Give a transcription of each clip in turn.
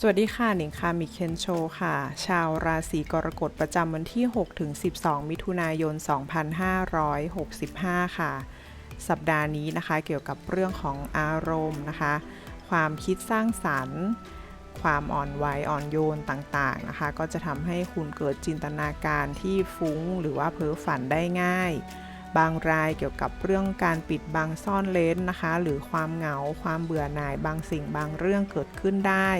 สวัสดีค่ะหนิงค่ะมิเคนโชค่ะ ชาวราศีกรกฎประจำวันที่6ถึง12 มิถุนายน 2565 ค่ะ สัปดาห์นี้นะคะเกี่ยวกับเรื่องของอารมณ์นะคะ ความคิดสร้างสรรค์ ความอ่อนไหวอ่อนโยนต่างๆนะคะ ก็จะทำให้คุณเกิดจินตนาการที่ฟุ้งหรือว่าเพ้อฝันได้ง่าย บางรายเกี่ยวกับเรื่องการปิดบังซ่อนเลนนะคะ หรือความเหงาความเบื่อหน่ายบางสิ่งบางเรื่องเกิดขึ้นได้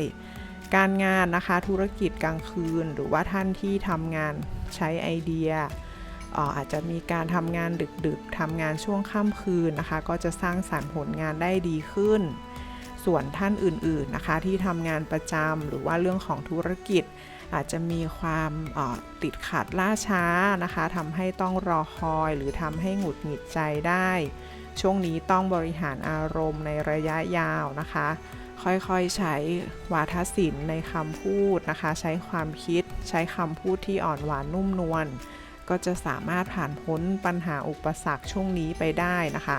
การงานนะคะธุรกิจกลางคืน หรือว่าท่านที่ทำงานใช้ไอเดียอาจจะมีการทำงานดึกๆทำงานช่วงค่ำคืนนะคะ ก็จะสร้างสรรค์ผลงานได้ดีขึ้น ส่วนท่านอื่นๆนะคะ ที่ทำงานประจำหรือว่าเรื่องของธุรกิจ อาจจะมีความติดขัดล่าช้านะคะทำให้ต้องรอคอย หรือทำให้หงุดหงิดใจได้ ช่วงนี้ต้องบริหารอารมณ์ในระยะยาวนะคะ ค่อยๆใช้วาทศิลป์ในคำพูดนะคะ ใช้ความคิด ใช้คำพูดที่อ่อนหวานนุ่มนวลก็จะสามารถผ่านพ้นปัญหาอุปสรรคช่วงนี้ไปได้นะคะ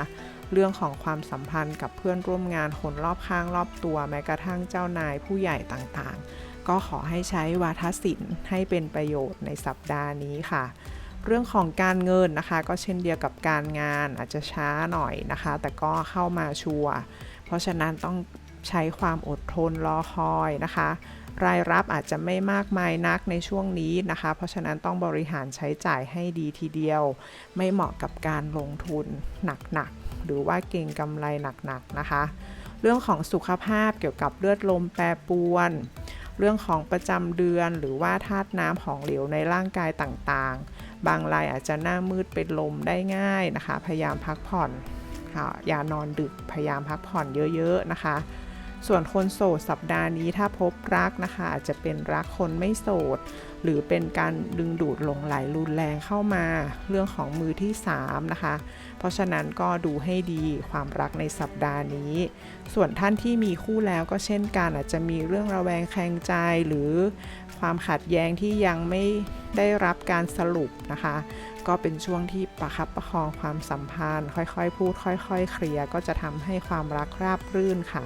เรื่องของความสัมพันธ์กับเพื่อนร่วมงานคนรอบข้างรอบตัว แม้กระทั่งเจ้านายผู้ใหญ่ต่างๆ ก็ขอให้ใช้วาทศิลป์ให้เป็นประโยชน์ในสัปดาห์นี้ค่ะ เรื่องของการเงินนะคะ ก็เช่นเดียวกับการงานอาจจะช้าหน่อยนะคะ แต่ก็เข้ามาชัวร์เพราะฉะนั้นต้อง ใช้ความอดทนรอคอยนะคะ รายรับอาจจะไม่มากมายนักในช่วงนี้นะคะ เพราะฉะนั้นต้องบริหารใช้จ่ายให้ดีทีเดียว ไม่เหมาะกับการลงทุนหนักๆ หรือว่าเก่งกำไรหนักๆนะคะ เรื่องของสุขภาพเกี่ยวกับเลือดลมแปรปรวนเรื่องของประจำเดือนหรือว่าธาตุน้ำของเหลวในร่างกายต่างๆ บางรายอาจจะหน้ามืดเป็นลมได้ง่ายนะคะ พยายามพักผ่อนค่ะอย่านอนดึกพยายามพักผ่อนเยอะๆนะคะ ส่วนคนโสดสัปดาห์นี้ถ้าพบรักนะคะอาจจะเป็นรักคนไม่โสด หรือเป็นการดึงดูดหลงไหลรุนแรงเข้ามา เรื่องของมือที่ 3 นะคะ เพราะฉะนั้นก็ดูให้ดีความรักในสัปดาห์นี้ ส่วนท่านที่มีคู่แล้วก็เช่นกันอาจจะมีเรื่องระแวงแคลงใจหรือความขัดแย้งที่ยังไม่ได้รับการสรุปนะคะ ก็เป็นช่วงที่ประคับประคองความสัมพันธ์ ค่อยๆ พูด ค่อย ๆ เคลียร์ก็จะทำให้ความรักราบรื่นค่ะ